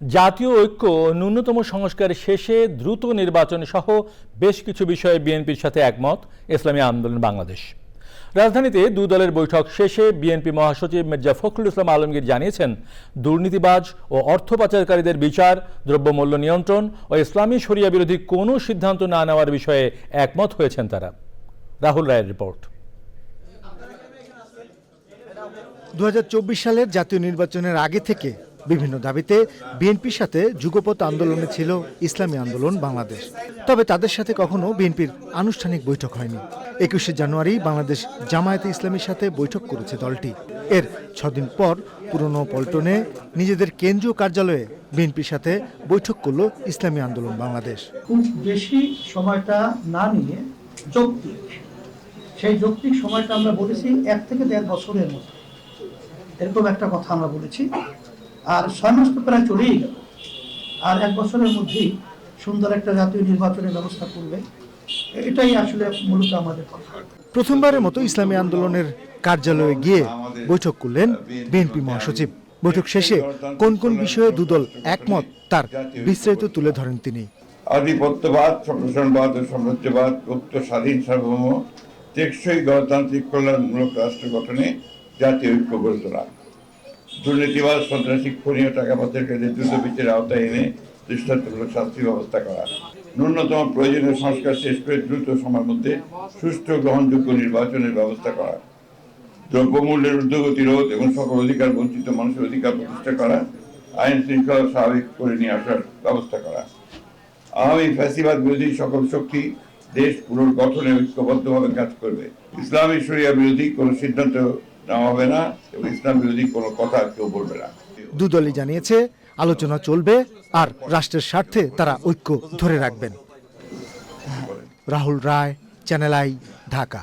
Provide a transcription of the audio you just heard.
জাতীয় ঐক্য ন্যূনতম সংস্কার শেষে দ্রুত নির্বাচন সহ বেশ কিছু বিষয়ে বিএনপির সাথে একমত, ইসলামী আন্দোলন বাংলাদেশ। রাজধানীতে দু দলের বৈঠক শেষে বিএনপি মহাসচিব মির্জা ফখরুল ইসলাম আলমগীর জানিয়েছেন, দুর্নীতিবাজ ও অর্থ পাচারকারীদের বিচার, দ্রব্যমূল্য নিয়ন্ত্রণ ও ইসলামী শরিয়া বিরোধী কোনো সিদ্ধান্ত না নেওয়ার বিষয়ে একমত হয়েছেন তারা। রাহুল রায়ের রিপোর্ট। দু হাজার চব্বিশ সালের জাতীয় নির্বাচনের আগে থেকে বিভিন্ন দাবিতে বিএনপির সাথে যুগপৎ আন্দোলনে ছিল ইসলামী আন্দোলন বাংলাদেশ। তবে তাদের সাথে কখনো বিএনপির আনুষ্ঠানিক বৈঠক হয়নি। একুশে জানুয়ারি বাংলাদেশ জামায়াতে ইসলামীর সাথে বৈঠক করেছে দলটি। এর ছদিন পর পুরনো পল্টনে নিজেদের কেন্দ্রীয় কার্যালয়ে বিএনপির সাথে বৈঠক করল ইসলামী আন্দোলন বাংলাদেশ। খুব বেশি সময়টা না নিয়ে যৌক্তিক। সেই যৌক্তিক সময়টা আমরা বলেছি এক থেকে দেড় বছরের মতো। এরকম একটা কথা আমরা বলেছি। আর ছয় মাস তো প্রায় চলেই গেল। আর এক বছরের মধ্যেই সুন্দর একটা জাতীয় নির্বাচনের ব্যবস্থা করবে। এটাই আসলে মূলত আমাদের কথা। প্রথমবারের মতো ইসলামী আন্দোলনের কার্যালয়ে গিয়ে বৈঠক করলেন বিএনপি মহাসচিব। বৈঠক শেষে কোন কোন বিষয়ে দুদল একমত তার বিস্তারিত তুলে ধরেন তিনি। আধিপত্যবাদ সম্প্রসারণবাদ ও সাম্রাজ্যবাদ মুক্ত স্বাধীন সার্বভৌম টেকসই গণতান্ত্রিক কল্যাণমূলক রাষ্ট্র গঠনে জাতীয় ঐক্য গড়ে তোলা দুর্নীতিবাদ সন্ত্রাসী খুনি ও টাকা পাচারকারীদের দ্রুত বিচারের আওতায় এনে দৃষ্টান্তমূলক শাস্তি ব্যবস্থা করা। ন্যূনতম প্রয়োজনীয় সংস্কার শেষ করে দ্রুত সময়ের মধ্যে সুষ্ঠু গ্রহণযোগ্য নির্বাচনের ব্যবস্থা করা। দ্রব্যমূল্যের ঊর্ধ্বগতি রোধ এবং সকল অধিকার বঞ্চিত মানুষের অধিকার প্রতিষ্ঠা করা, আইন শৃঙ্খলা স্বাভাবিক করে নিয়ে আসার ব্যবস্থা করা। আওয়ামী ফ্যাসিবাদ বিরোধী সকল শক্তি দেশ পুনর্গঠনে ঐক্যবদ্ধভাবে কাজ করবে। ইসলামী শরিয়া বিরোধী কোনো সিদ্ধান্ত হবে না, এবং ইসলাম বিরোধী কোনো কথা কেউ বলবে না। দুদলই জানিয়েছে, আলোচনা চলবে আর রাষ্ট্রের স্বার্থে তারা ঐক্য ধরে রাখবেন। Rahul Roy, channel I, Dhaka.